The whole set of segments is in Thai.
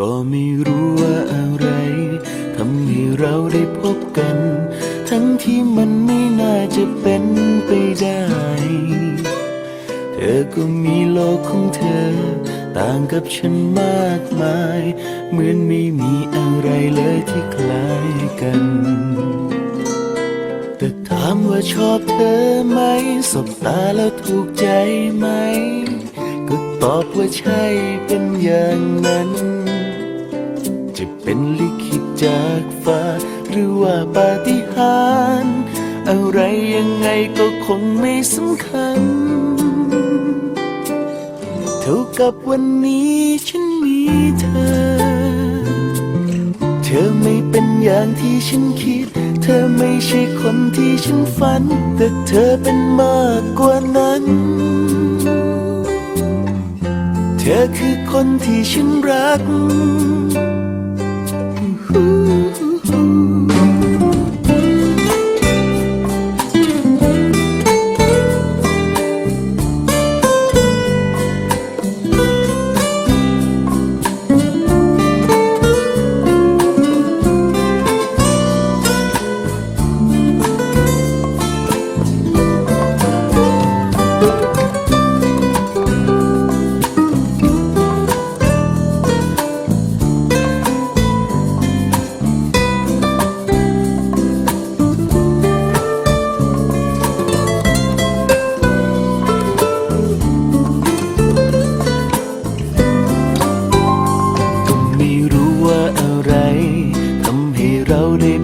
ก็ไม่รู้ว่าอะไรทำให้เราได้พบกัน ทั้งที่มันไม่น่าจะเป็นไปได้ เธอก็มีโลกของเธอ ต่างกับฉันมากมาย เหมือนไม่มีอะไรเลยที่คล้ายกัน แต่ถามว่าชอบเธอไหม สบตาแล้วถูกใจไหม ก็ตอบว่าใช่เป็นอย่างนั้น เป็นลิขิตจากฟ้า หรือว่าปาฏิหาริย์อะไรยังไงก็คงไม่สำคัญ เท่ากับวันนี้ฉันมีเธอ เธอไม่เป็นอย่างที่ฉันคิด เธอไม่ใช่คนที่ฉันฝัน แต่เธอเป็นมากกว่านั้น เธอคือคนที่ฉันรัก ก็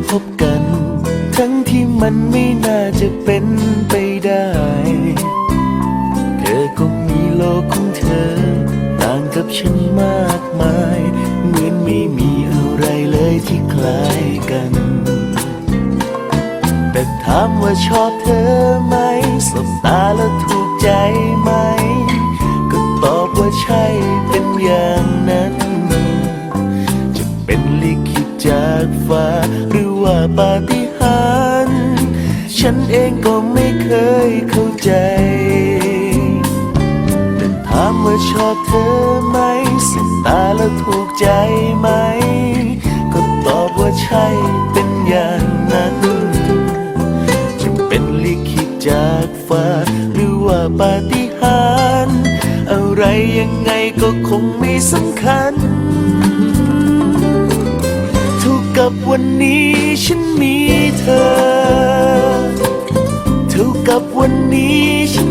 พบกัน ทั้งที่มันไม่น่าจะเป็นไปได้ เธอก็มีโลกของเธอ ต่างกับฉันมากมาย เหมือนไม่มีอะไรเลยที่คล้ายกัน แต่ถามว่าชอบเธอไหมสบตาแล้วถูกใจไหม ก็ตอบว่าใช่เป็นอย่างนั้น จะเป็นลิขิตจากฟ้าหรือว่า ปาฏิหาริย์ฉันเองก็ไม่เคยเข้าใจแต่ถามว่าชอบเธอไหมสบตาแล้วถูกใจไหม ก็ตอบว่าใช่เป็นอย่างนั้นจะเป็นลิขิตจากฟ้าหรือว่าปาฏิหาริย์อะไรยังไงก็คงไม่สำคัญ กับวันนี้ฉันมีเธอ เท่ากับวันนี้ฉัน